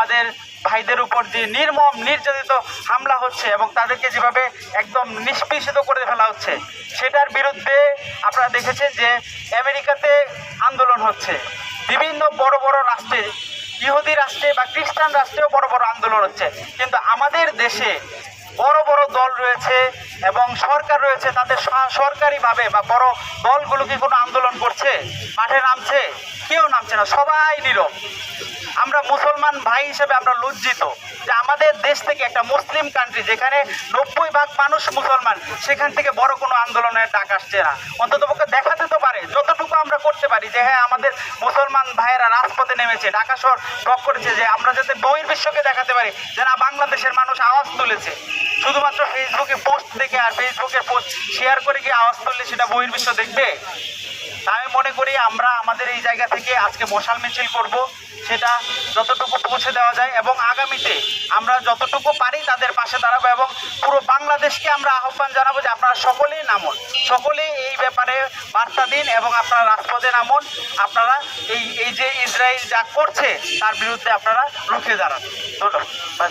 আমাদের ভাইদের উপর যে নির্মম, নির্যাতিত হামলা হচ্ছে এবং তাদেরকে যেভাবে একদম নিষ্পেষিত করে ফেলা হচ্ছে, সেটার বিরুদ্ধে আপনারা দেখেছেন যে আমেরিকাতে আন্দোলন হচ্ছে। বিভিন্ন বড় বড় রাষ্ট্রে, ইহুদি রাষ্ট্রে বা খ্রিস্টান রাষ্ট্রেও বড় বড় আন্দোলন হচ্ছে। কিন্তু আমাদের দেশে বড় বড় দল রয়েছে এবং সরকার রয়েছে তাদের সরকারিভাবে বা বড় দলগুলো কি কোনো আন্দোলন করছে? মাঠে নামছে? কেউ নামছে না, সবাই নীরব। আমরা মুসলমান ভাই হিসেবে আমরা লজ্জিত যে আমাদের দেশ থেকে একটা মুসলিম কান্ট্রি যেখানে নব্বই ভাগ মানুষ মুসলমান, সেখান থেকে বড় কোনো আন্দোলনের ডাক আসছে না। অন্তত পক্ষে দেখাতে তো পারে, যতটুকু আমরা করতে পারি যে হ্যাঁ আমাদের মুসলমান ভাইয়েরা রাজপথে নেমেছে, ঢাকা শহর ব্লক করেছে, যে আমরা যাতে বহির্বিশ্বকে দেখাতে পারি যে না, বাংলাদেশের মানুষ আওয়াজ তুলেছে। শুধুমাত্র ফেসবুকে পোস্ট দেখে আর ফেসবুকের পোস্ট শেয়ার করে কি আওয়াজ তুললে সেটা বহির্বিশ্ব দেখবে? আমি মনে করি আমরা আমাদের এই জায়গা থেকে আজকে মশাল মিছিল করব, সেটা যতটুকু পৌঁছে দেওয়া যায় এবং আগামীতে আমরা যতটুকু পারি তাদের পাশে দাঁড়াবো এবং পুরো বাংলাদেশকে আমরা আহ্বান জানাব যে আপনারা সকলেই নামুন। সকলেই এই ব্যাপারে বার্তা দিন এবং আপনারা রাজপথে নামুন। আপনারা এই এই যে ইসরায়েল যা করছে, তার বিরুদ্ধে আপনারা রুখে দাঁড়ান। ধন্যবাদ।